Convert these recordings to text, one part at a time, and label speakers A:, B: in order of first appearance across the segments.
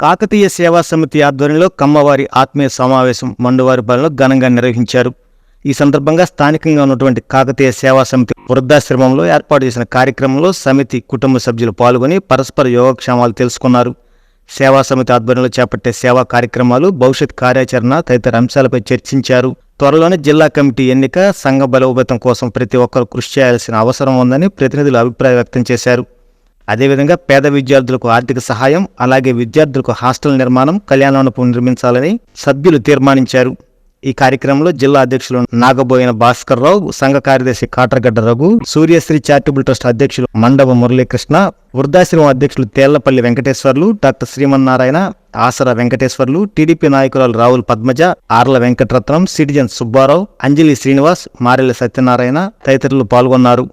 A: కాకతీయ సేవా సమితి ఆధ్వర్యంలో కమ్మవారి ఆత్మీయ సమావేశం మండువారిపాలెంలో ఘనంగా నిర్వహించారు. ఈ సందర్భంగా స్థానికంగా ఉన్నటువంటి కాకతీయ సేవా సమితి వృద్ధాశ్రమంలో ఏర్పాటు చేసిన కార్యక్రమంలో సమితి కుటుంబ సభ్యులు పాల్గొని పరస్పర యోగక్షేమాలు తెలుసుకున్నారు. సేవా సమితి ఆధ్వర్యంలో చేపట్టే సేవా కార్యక్రమాలు భవిష్యత్ కార్యాచరణ తదితర అంశాలపై చర్చించారు. త్వరలోనే జిల్లా కమిటీ ఎన్నిక సంఘ బలోపేతం కోసం ప్రతి ఒక్కరు కృషి చేయాల్సిన అవసరం ఉందని ప్రతినిధులు అభిప్రాయం వ్యక్తం చేశారు. అదేవిధంగా పేద విద్యార్థులకు ఆర్థిక సహాయం అలాగే విద్యార్థులకు హాస్టల్ నిర్మాణం కళ్యాణమండపం నిర్మించాలని సభ్యులు తీర్మానించారు. ఈ కార్యక్రమంలో జిల్లా అధ్యక్షులు నాగబోయిన భాస్కర్ రావు సంఘ కార్యదర్శి కాటర్గడ్డ రఘు సూర్యశ్రీ చారిటబుల్ ట్రస్ట్ అధ్యక్షులు మండప మురళీకృష్ణ వృద్ధాశ్రమం అధ్యక్షులు తేళ్ళపల్లి వెంకటేశ్వర్లు డాక్టర్ శ్రీమన్నారాయణ ఆసరా వెంకటేశ్వర్లు టీడీపీ నాయకురాలు రావుల పద్మజ ఆర్ల వెంకటరత్నం సిటిజన్ సుబ్బారావు అంజలి శ్రీనివాస్ మారెల్లి సత్యనారాయణ తదితరులు పాల్గొన్నారు.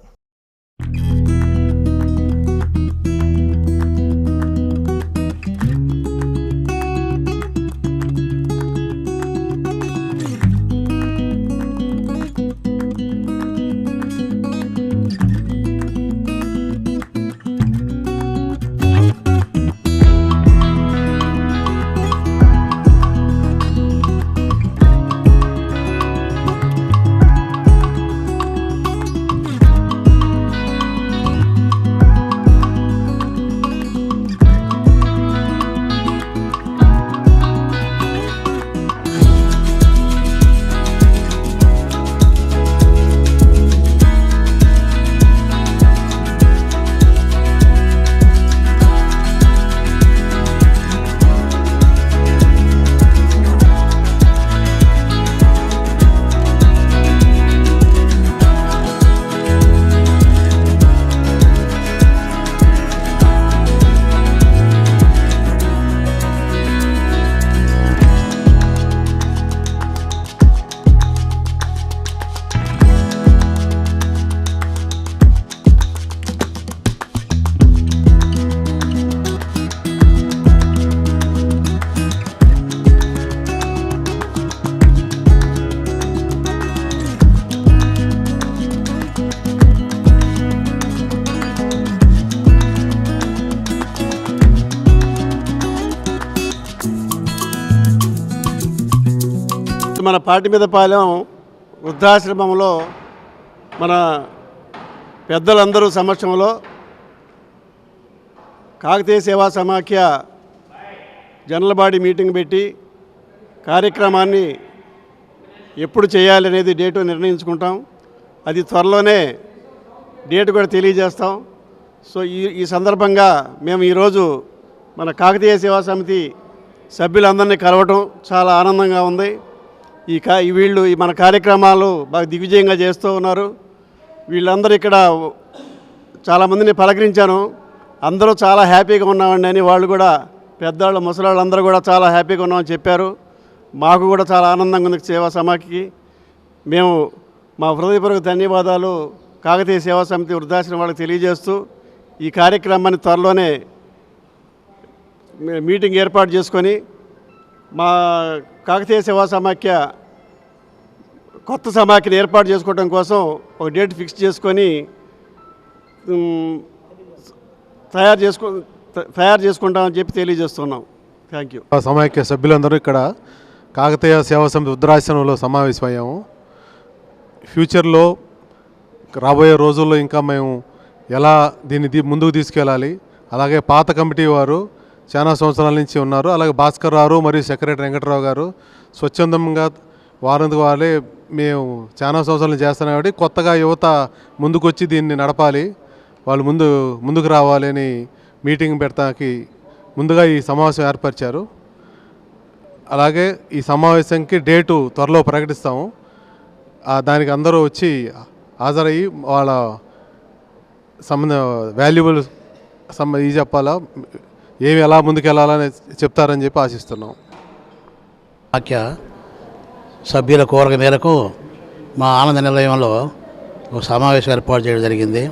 B: మన పాటిమీదపాలెం వృద్ధాశ్రమంలో మన పెద్దలందరూ సమక్షంలో కాకతీయ సేవా సమాఖ్య జనలబాడి మీటింగ్ పెట్టి కార్యక్రమాన్ని ఎప్పుడు చేయాలి అనేది డేటు నిర్ణయించుకుంటాం. అది త్వరలోనే డేట్ కూడా తెలియజేస్తాం. సో ఈ ఈ సందర్భంగా మేము ఈరోజు మన కాకతీయ సేవా సమితి సభ్యులందరినీ కలవటం చాలా ఆనందంగా ఉంది. ఈ కా వీళ్ళు ఈ మన కార్యక్రమాలు బాగా దిగ్విజయంగా చేస్తూ ఉన్నారు. వీళ్ళందరూ ఇక్కడ చాలామందిని పలకరించాను. అందరూ చాలా హ్యాపీగా ఉన్నామండి అని వాళ్ళు కూడా పెద్దవాళ్ళు ముసలాళ్ళు అందరూ కూడా చాలా హ్యాపీగా ఉన్నామని చెప్పారు. మాకు కూడా చాలా ఆనందంగా ఉంది సేవా సమాఖ్యకి. మేము మా హృదయపూర్వక ధన్యవాదాలు కాకతీయ సేవా సమితి వృద్ధాశ్రమం వాళ్ళకి తెలియజేస్తూ ఈ కార్యక్రమాన్ని త్వరలోనే మీటింగ్ ఏర్పాటు చేసుకొని మా కాకతీయ సేవా సమాఖ్య కొత్త సమాఖ్యను ఏర్పాటు చేసుకోవడం కోసం ఒక డేట్ ఫిక్స్ చేసుకొని తయారు చేసుకో తయారు చేసుకుంటామని చెప్పి తెలియజేస్తున్నాం. థ్యాంక్ యూ
C: సమాఖ్య సభ్యులందరూ ఇక్కడ కాకతీయ సేవా సమితి ఉత్తరాశ్రమంలో సమావేశమయ్యాము. ఫ్యూచర్లో రాబోయే రోజుల్లో ఇంకా మేము ఎలా దీన్ని ముందుకు తీసుకెళ్ళాలి అలాగే పాత కమిటీ వారు చాలా సంవత్సరాల నుంచి ఉన్నారు అలాగే భాస్కర్ రావు మరియు సెక్రటరీ వెంకటరావు గారు స్వచ్ఛందంగా వారందుకు వాళ్ళే మేము చాలా సంవత్సరాలు చేస్తున్నాం కాబట్టి కొత్తగా యువత ముందుకొచ్చి దీన్ని నడపాలి. వాళ్ళు ముందు ముందుకు రావాలి అని మీటింగ్ పెడతానికి ముందుగా ఈ సమావేశం ఏర్పరిచారు. అలాగే ఈ సమావేశంకి డేటు త్వరలో ప్రకటిస్తాము. దానికి అందరూ వచ్చి హాజరయ్యి వాళ్ళ సంబంధ వాల్యుబుల్ సంబంధ ఇది చెప్పాలా? ఏమి ఎలా ముందుకెళ్ళాలని చెప్తారని చెప్పి ఆశిస్తున్నాం.
D: వాక్య సభ్యుల కోరిక మేరకు మా ఆనంద నిలయంలో ఒక సమావేశం ఏర్పాటు చేయడం జరిగింది.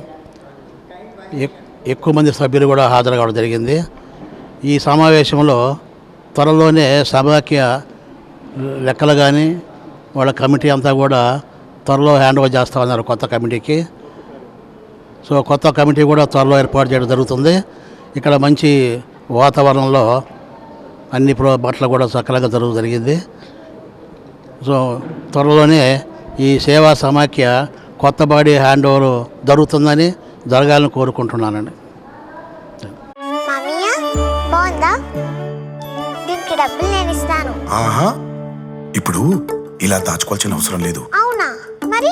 D: ఎక్- ఎక్కువ మంది సభ్యులు కూడా హాజరు కావడం జరిగింది. ఈ సమావేశంలో త్వరలోనే సమాఖ్య లెక్కలు కానీ వాళ్ళ కమిటీ అంతా కూడా త్వరలో హ్యాండ్ ఓవర్ చేస్తా ఉన్నారు కొత్త కమిటీకి. సో కొత్త కమిటీ కూడా త్వరలో ఏర్పాటు చేయడం జరుగుతుంది. ఇక్కడ మంచి వాతావరణంలో అన్ని ప్రో బట్టలు కూడా సకలంగా జరుగు జరిగింది. సో త్వరలోనే ఈ సేవా సమాఖ్య కొత్త బాడీ హ్యాండ్ ఓవర్ జరుగుతుందని జరగాలని కోరుకుంటున్నానండి.
E: ఇప్పుడు ఇలా దాచుకోవాల్సిన అవసరం లేదు.
F: అవునా? మరి?